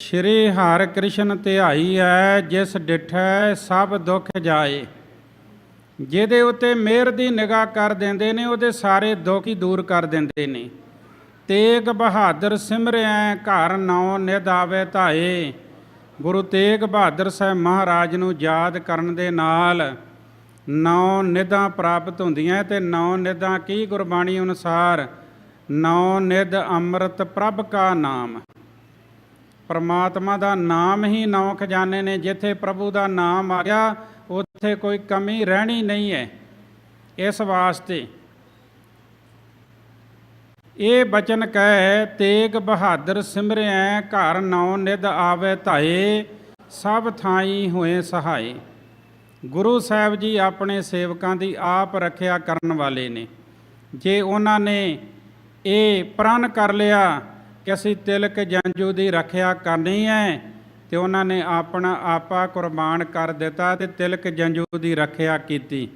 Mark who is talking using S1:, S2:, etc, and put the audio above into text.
S1: ਸ਼੍ਰੀ ਹਰਿ ਕ੍ਰਿਸ਼ਨ ਧਿਆਈ ਹੈ ਜਿਸ ਡਿਠੈ ਸਭ ਦੁੱਖ ਜਾਏ। ਜਿਹਦੇ ਉੱਤੇ ਮਿਹਰ ਦੀ ਨਿਗਾਹ ਕਰ ਦਿੰਦੇ ਨੇ, ਉਹਦੇ ਸਾਰੇ ਦੁੱਖ ਹੀ ਦੂਰ ਕਰ ਦਿੰਦੇ ਨੇ। ਤੇਗ ਬਹਾਦਰ ਸਿਮਰਿਆ ਘਰ ਨੌ ਨਿਧ ਆਵੇ ਧਾਏ। ਗੁਰੂ ਤੇਗ ਬਹਾਦਰ ਸਾਹਿਬ ਮਹਾਰਾਜ ਨੂੰ ਯਾਦ ਕਰਨ ਦੇ ਨਾਲ ਨੌ ਨਿਧਾਂ ਪ੍ਰਾਪਤ ਹੁੰਦੀਆਂ ਤੇ ਨੌ ਨਿਧਾਂ ਕੀ ਗੁਰਬਾਣੀ ਅਨੁਸਾਰ? ਨੌ ਨਿਧ ਅੰਮ੍ਰਿਤ ਪ੍ਰਭ ਕਾ ਨਾਮ। ਪਰਮਾਤਮਾ ਦਾ ਨਾਮ ਹੀ ਨੌ ਖਜ਼ਾਨੇ ਨੇ, ਜਿੱਥੇ ਪ੍ਰਭੂ ਦਾ ਨਾਮ ਆ ਗਿਆ, ਉੱਥੇ ਕੋਈ ਕਮੀ ਰਹਿਣੀ ਨਹੀਂ ਹੈ। ਇਸ ਵਾਸਤੇ ਇਹ ਬਚਨ ਕਹਿ, ਤੇਗ ਬਹਾਦਰ ਸਿਮਰਿਐ, ਘਰ ਨੌ ਨਿਧ ਆਵੇ ਧਾਏ, ਸਭ ਥਾਈ ਹੋਏ ਸਹਾਈ ਗੁਰੂ ਸਾਹਿਬ ਜੀ ਆਪਣੇ ਸੇਵਕਾਂ ਦੀ ਆਪ ਰੱਖਿਆ ਕਰਨ ਵਾਲੇ ਨੇ। ਜੇ ਉਹਨਾਂ ਨੇ ਇਹ ਪ੍ਰਣ ਕਰ ਲਿਆ ਕਿ ਅਸੀਂ ਤਿਲਕ ਜੰਜੂ ਦੀ ਰੱਖਿਆ ਕਰਨੀ ਹੈ ਤੇ ਉਹਨਾਂ ਨੇ ਆਪਣਾ ਆਪਾ ਕੁਰਬਾਨ ਕਰ ਦਿੱਤਾ ਤੇ ਤਿਲਕ ਜੰਜੂ ਦੀ ਰੱਖਿਆ ਕੀਤੀ।